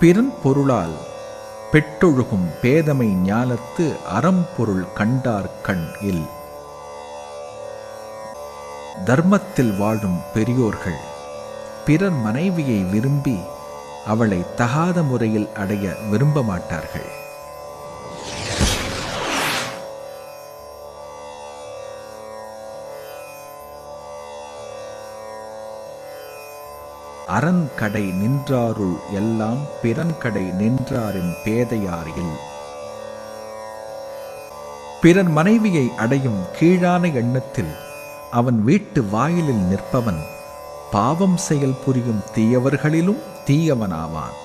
பிறன் பொருளால் பெற்றொழுகும் பேதமை ஞாலத்து அறம்பொருள் கண்டார் கண் இல். தர்மத்தில் வாழும் பெரியோர்கள் பிறர் மனைவியை விரும்பி அவளை தகாத முறையில் அடைய விரும்ப மாட்டார்கள். அரண்கடை நின்றாருள் எல்லாம் பிறன்கடை நின்றாரின் பேதையாரில். பிறன் மனைவியை அடையும் கீழான எண்ணத்தில் அவன் வீட்டு வாயிலில் நிற்பவன் பாவம் செயல் புரியும் தீயவர்களிலும் தீயவனாவான்.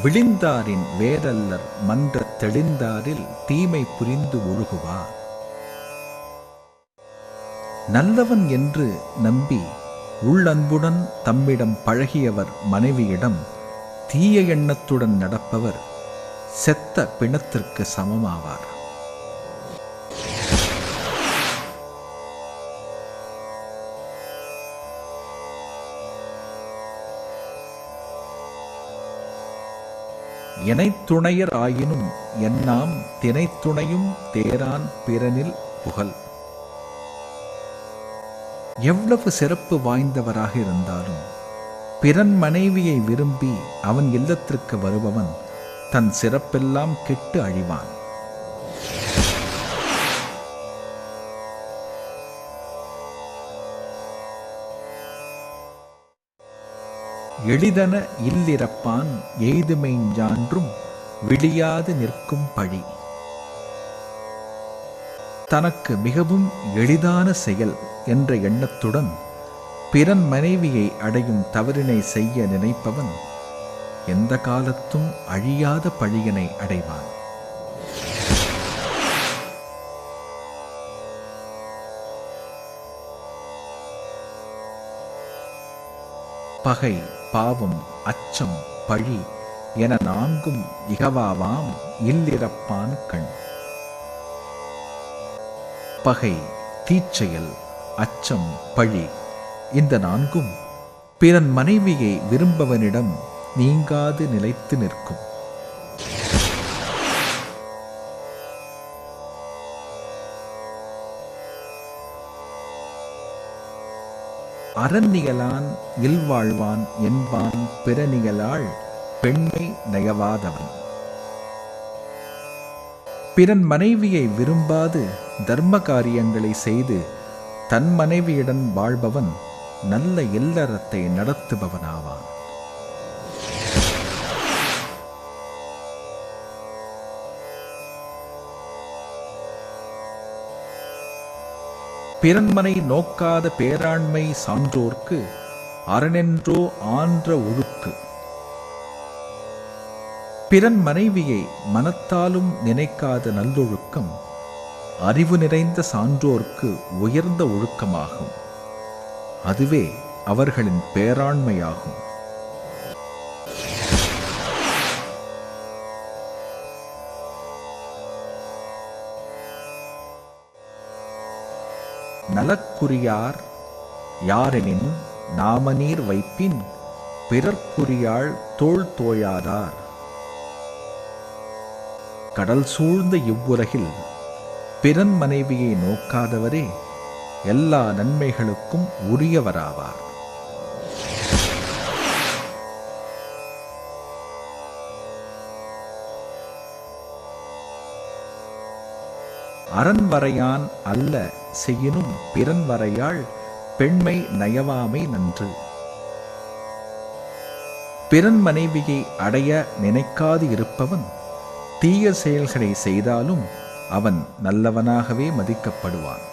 விழிந்தாரின் வேதல்லர் மன்ற தெளிந்தாரில் தீமை புரிந்து ஒழுகுவார் நல்லவன் என்று நம்பி உள்ளன்புடன் தம்மிடம் பழகியவர் மனைவியிடம் தீய எண்ணத்துடன் நடப்பவர் செத்த பிணத்திற்கு சமமாவார். இணைத்துணையர் ஆயினும் எண்ணாம் தினைத்துணையும் தேரான் பிறனில் புகழ். எவ்வளவு சிறப்பு வாய்ந்தவராக இருந்தாலும் பிறன் மனைவியை விரும்பி அவன் இல்லத்திற்கு வருபவன் தன் சிறப்பெல்லாம் கெட்டு அழிவான். எளிதன இல்லிறப்பான் எய்துமெஞ்சான்றும் விழியாது நிற்கும் பழி. தனக்கு மிகவும் எளிதான செயல் என்ற எண்ணத்துடன் பிறன் மனைவியை அடையும் தவறினை செய்ய நினைப்பவன் எந்த காலத்தும் அழியாத பழியினை அடைவான். பகை பாவம் அச்சம் பழி என நான்கும் இகவாவாம் இல்லிறப்பான் கண். பகை தீச்செயல் அச்சம் பழி இந்த நான்கும் பிறன் மனைவியை விரும்பவனிடம் நீங்காது நிலைத்து நிற்கும். அறநிகளான் இல்வாழ்வான் என்பான் பிறநிகளாள் பெண்மை நயவாதவன். பிறன் மனைவியை விரும்பாது தர்ம காரியங்களை செய்து தன் மனைவியுடன் வாழ்பவன் நல்ல இல்லறத்தை நடத்துபவனாவான். பிறன்மனை நோக்காத பேராண்மை சான்றோர்க்கு அரணென்றோ ஆன்ற ஒழுக்கு. பிறன் மனைவியை மனத்தாலும் நினைக்காத நல்லொழுக்கம் அறிவு நிறைந்த சான்றோர்க்கு உயர்ந்த ஒழுக்கமாகும். அதுவே அவர்களின் பேராண்மையாகும். நலக்குரியார் யாரெனின் நாமநீர் வைப்பின் பிறர்க்குரியாள் தோள் தோயாதார். கடல் சூழ்ந்த இவ்வுலகில் பிறன் மனைவியை நோக்காதவரே எல்லா நன்மைகளுக்கும் உரியவராவார். அரண்வரையான் அல்ல செய்யினும் பிறன் வரையாள் பெண்மை நயவாமை நன்று. பிறன் மனைவியை அடைய நினைக்காது இருப்பவன் தீய செயல்களை செய்தாலும் அவன் நல்லவனாகவே மதிக்கப்படுவான்.